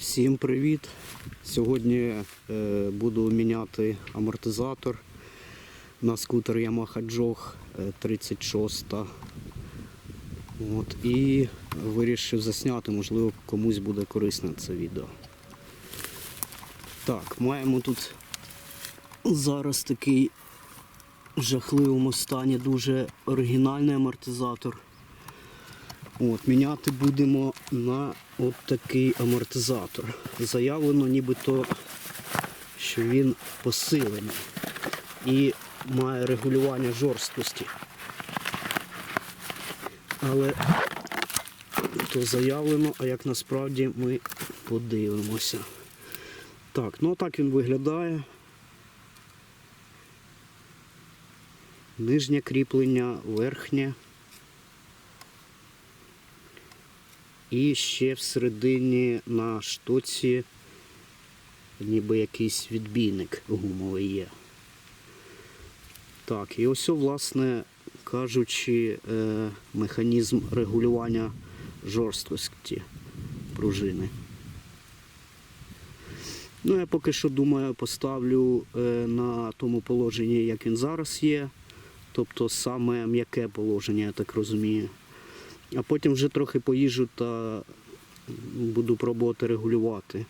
Всім привіт! Сьогодні е, буду міняти амортизатор на скутер Yamaha Jog е, 36. От, і вирішив засняти, можливо, комусь буде корисне це відео. Так, маємо тут зараз такий в жахливому стані дуже оригінальний амортизатор. От, міняти будемо на от такий амортизатор. Заявлено нібито, що він посилений і має регулювання жорсткості. Але то заявлено, а як насправді ми подивимося. Так, ну так він виглядає. Нижнє кріплення, верхнє. І ще всередині на штоці ніби якийсь відбійник гумовий є. Так, і ось, власне кажучи, е, механізм регулювання жорсткості пружини. Ну, я поки що думаю, поставлю е, на тому положенні, як він зараз є. Тобто саме м'яке положення, я так розумію. А потім вже трохи поїжджу та буду пробувати регулювати.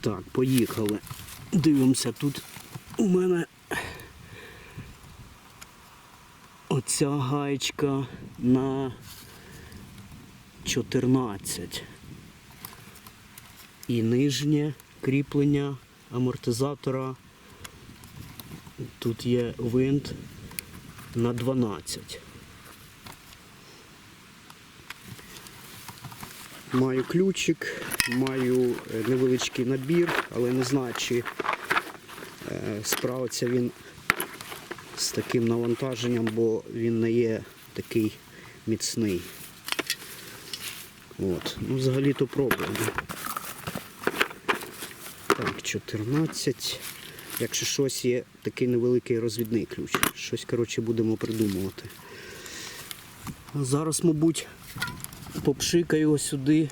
Так, поїхали. Дивимося, тут у мене оця гаєчка на 14. І нижнє кріплення амортизатора. Тут є винт на 12. Маю ключик, маю е, невеличкий набір, але не знаю, чи е, справиться він з таким навантаженням, бо він не є такий міцний. От. Ну, взагалі-то пробуємо. Так, 14. Якщо щось є такий невеликий розвідний ключ. Щось, коротше, будемо придумувати. Зараз, мабуть, попшикаю сюди.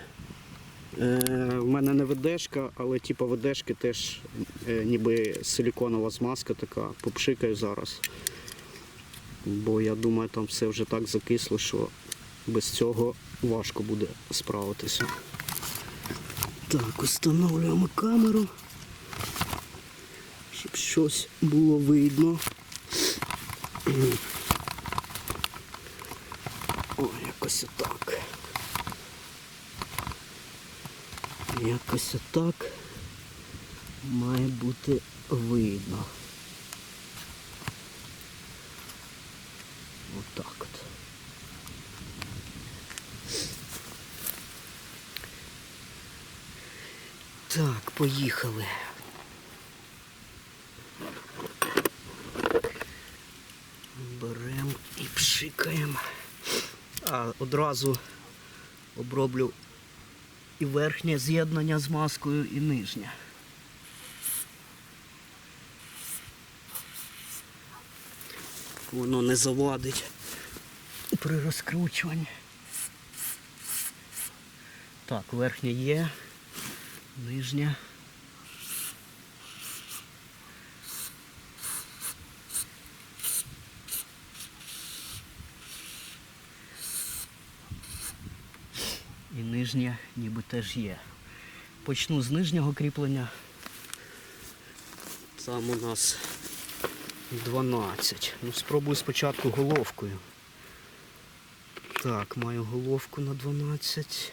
Е, в мене не ведешка, але типу ведешки теж е, ніби силіконова змазка така. Попшикаю зараз. Бо я думаю, там все вже так закисло, що без цього важко буде справитися. Так, встановлюємо камеру, щоб щось було видно. О, якось отак. Якось отак має бути видно. Отак от. Так, поїхали. Беремо і пшикаємо. А одразу оброблю і верхнє з'єднання з маскою, і нижнє. Воно не завадить при розкручуванні. Так, верхнє є, нижнє. І нижнє ніби теж є. Почну з нижнього кріплення. Там у нас 12. Ну, спробую спочатку головкою. Так, маю головку на 12.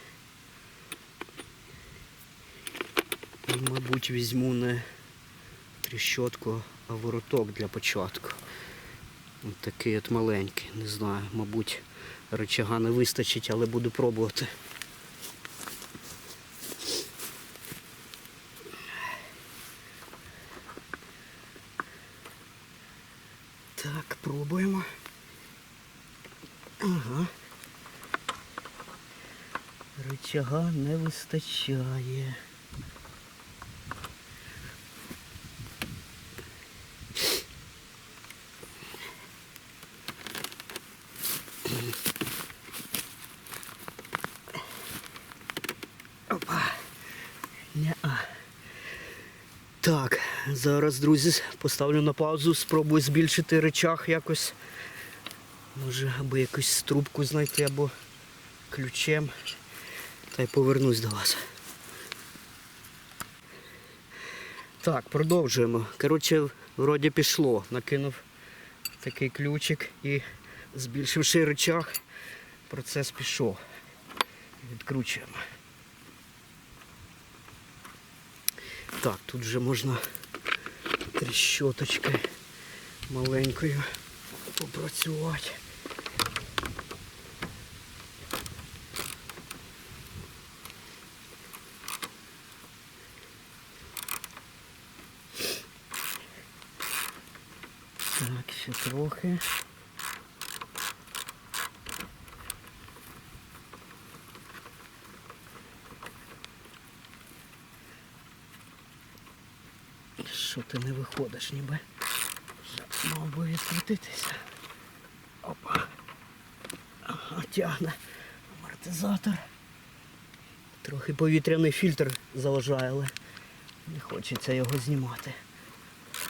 І, мабуть, візьму не тріщотку, а вороток для початку. Ось такий от маленький. Не знаю, мабуть, рычага не вистачить, але буду пробувати. Ага, не вистачає. Опа. Не -а. Так, зараз, друзі, поставлю на паузу, спробую збільшити речах якось. Може, або якусь трубку знайти, або ключем. Та й повернусь до вас. Так, продовжуємо. Коротше, вроді пішло. Накинув такий ключик і збільшивши речах, процес пішов. Відкручуємо. Так, тут вже можна тріщоточкою маленькою попрацювати. Так, ще трохи. Що ти не виходиш ніби? Мав би відкрутитися. Опа. Ага, тягне амортизатор. Трохи повітряний фільтр заважає, але не хочеться його знімати.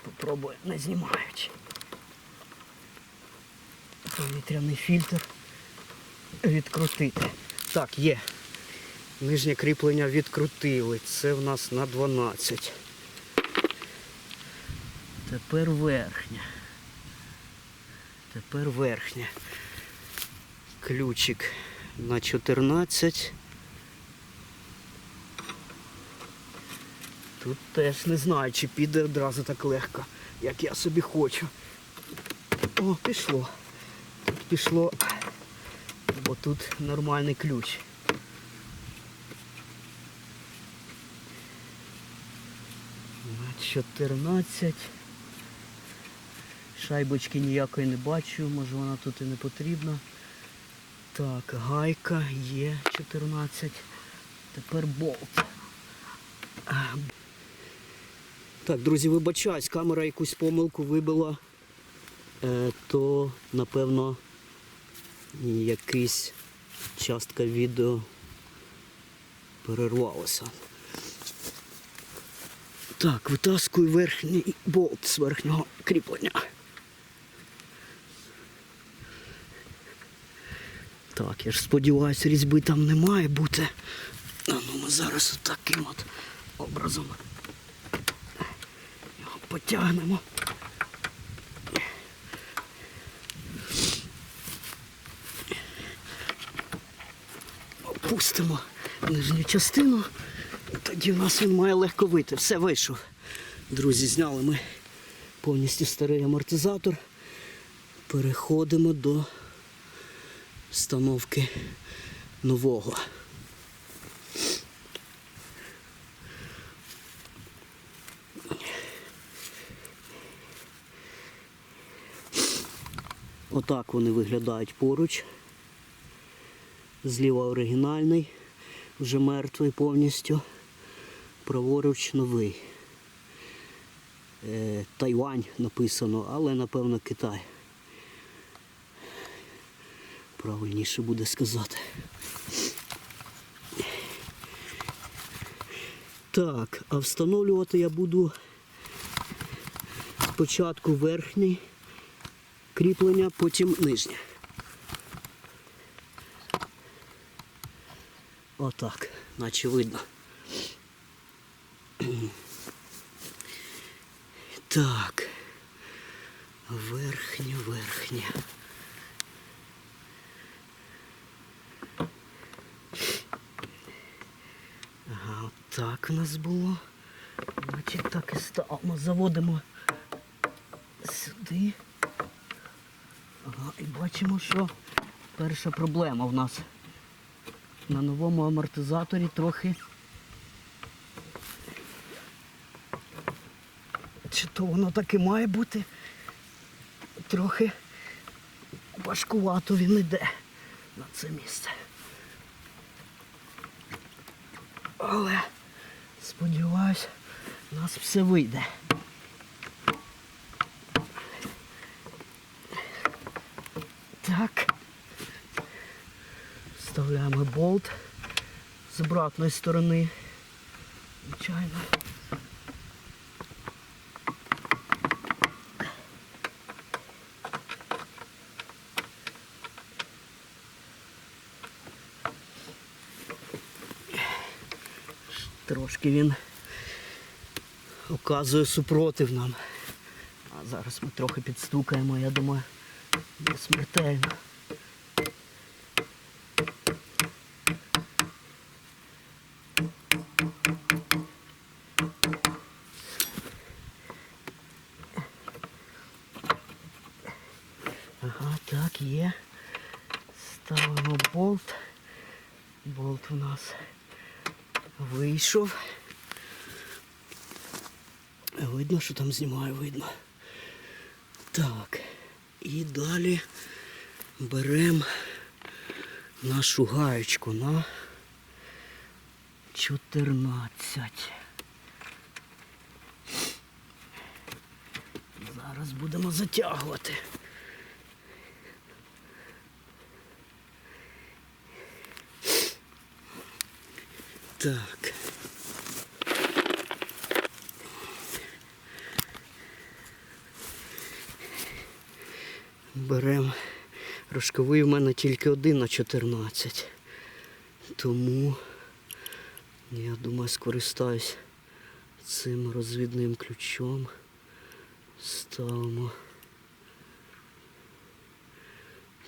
Попробую не знімаючи. Повітряний фільтр відкрутити. Так, є. Нижнє кріплення відкрутили. Це в нас на 12. Тепер верхня. Тепер верхня. Ключик на 14. Тут теж не знаю, чи піде одразу так легко, як я собі хочу. О, пішло. Пішло, бо тут нормальний ключ. На 14. Шайбочки ніякої не бачу, може вона тут і не потрібна. Так, гайка є 14. Тепер болт. Так, друзі, вибачаюсь, камера якусь помилку вибила, е, то напевно якийсь частка відео перервалася. Так, витаскую верхній болт з верхнього кріплення. Так, я ж сподіваюся, різьби там не має бути. А ну ми зараз таким от образом його потягнемо. Опустимо нижню частину. Тоді в нас він має легко вийти. Все вийшов. Друзі, зняли ми повністю старий амортизатор. Переходимо до встановки нового. Отак вони виглядають поруч. Зліва оригінальний, вже мертвий повністю. Праворуч новий. Е, Тайвань написано, але напевно Китай. Правильніше буде сказати. Так, а встановлювати я буду спочатку верхнє кріплення, потім нижнє. Отак, наче видно. Так. Верхнє, верхнє. Ага, от так у нас було. Значить так і ставимо. Заводимо сюди. Ага, і бачимо, що перша проблема в нас на новому амортизаторі трохи. Чи то воно так і має бути? Трохи важкувато він іде на це місце. Але сподіваюсь, у нас все вийде. Так болт з обратної сторони. Звичайно. Трошки він оказує супротив нам. А зараз ми трохи підстукаємо, я думаю, не смертельно. Болт. Болт у нас вийшов. Видно, що там знімаю, видно. Так. І далі беремо нашу гаєчку на 14. Зараз будемо затягувати. Так. Беремо рожковий в мене тільки один на 14. Тому я думаю скористаюсь цим розвідним ключом. Ставимо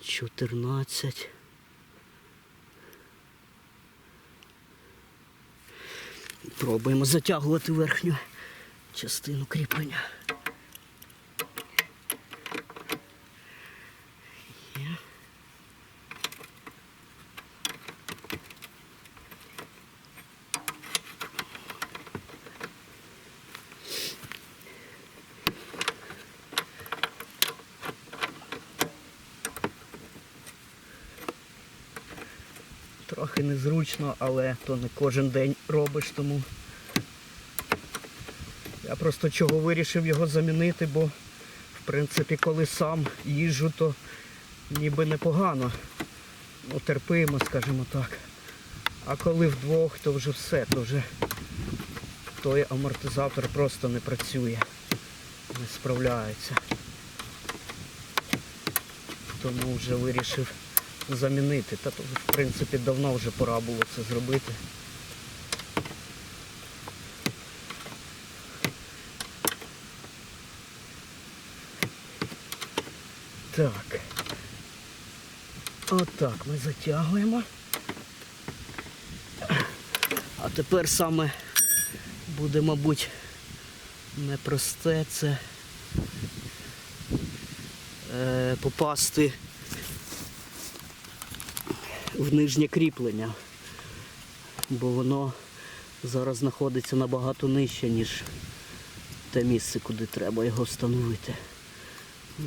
14. Пробуємо затягувати верхню частину кріплення. Є. Трохи незручно, але то не кожен день робиш, тому я просто чого вирішив його замінити, бо в принципі коли сам їжджу, то ніби непогано. Ну, терпимо, скажімо так. А коли вдвох, то вже все, то вже той амортизатор просто не працює, не справляється. Тому вже вирішив замінити. Та то, в принципі, давно вже пора було це зробити. Так. Отак ми затягуємо. А тепер саме буде, мабуть, непросте це е, попасти в нижнє кріплення, бо воно зараз знаходиться набагато нижче, ніж те місце, куди треба його встановити.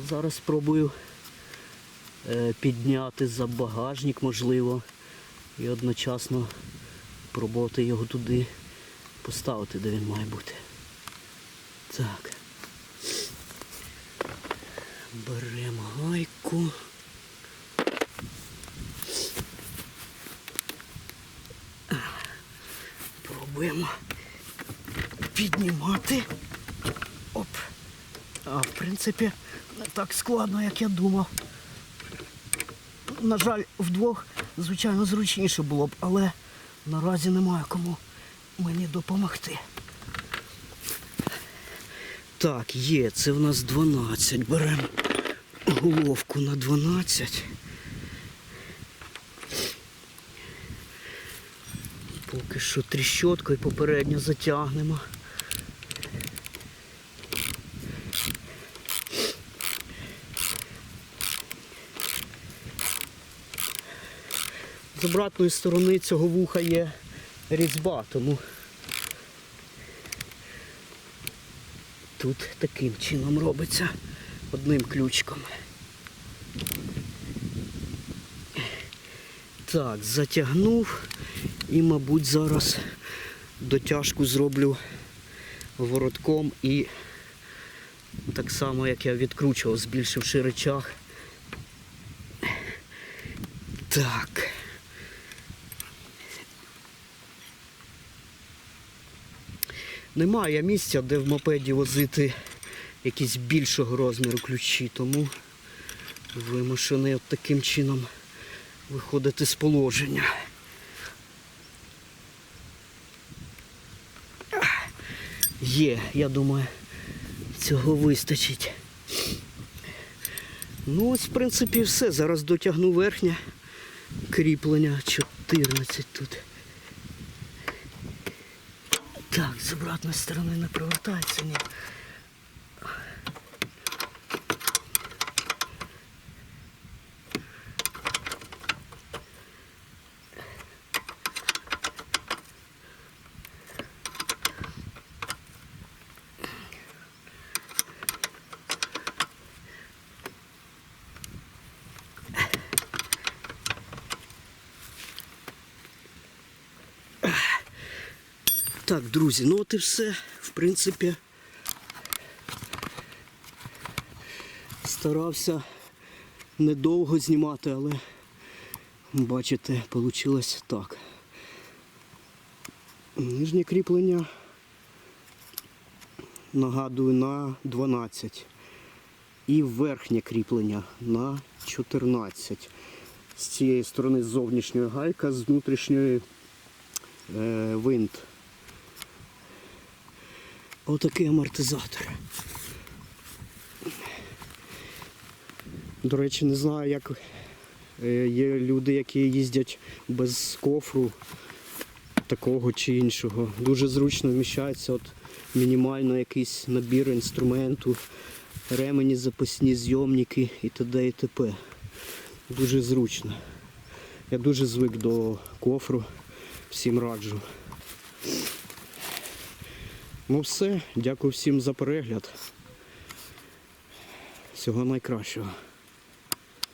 Зараз спробую е, підняти за багажник, можливо, і одночасно пробувати його туди поставити, де він має бути. Так. Беремо гайку. Пробуємо піднімати. Оп. А в принципі не так складно, як я думав. На жаль, вдвох, звичайно, зручніше було б, але наразі немає кому мені допомогти. Так, є, це в нас 12. Беремо головку на 12. Поки що тріщоткою попередньо затягнемо. З обратної сторони цього вуха є різьба, тому тут таким чином робиться одним ключком. Так, затягнув і, мабуть, зараз дотяжку зроблю воротком і так само, як я відкручував, збільшивши речах. Так. Немає місця, де в мопеді возити якісь більшого розміру ключі, тому вимушений от таким чином виходити з положення. Є, я думаю, цього вистачить. Ну ось, в принципі, все. Зараз дотягну верхнє кріплення 14 тут. Так, з обратної сторони не провертається, ні. Так, друзі, ну от і все. В принципі, старався недовго знімати, але бачите, вийшло так. Нижнє кріплення нагадую на 12. І верхнє кріплення на 14. З цієї сторони зовнішньої гайка, з внутрішньої е, винт. Отакий амортизатор. До речі, не знаю, як е, є люди, які їздять без кофру такого чи іншого. Дуже зручно вміщається от мінімально якийсь набір інструменту, ремені запасні, зйомники і т.д. і т.п. Дуже зручно. Я дуже звик до кофру, всім раджу. Ну все, дякую всім за перегляд. Всього найкращого.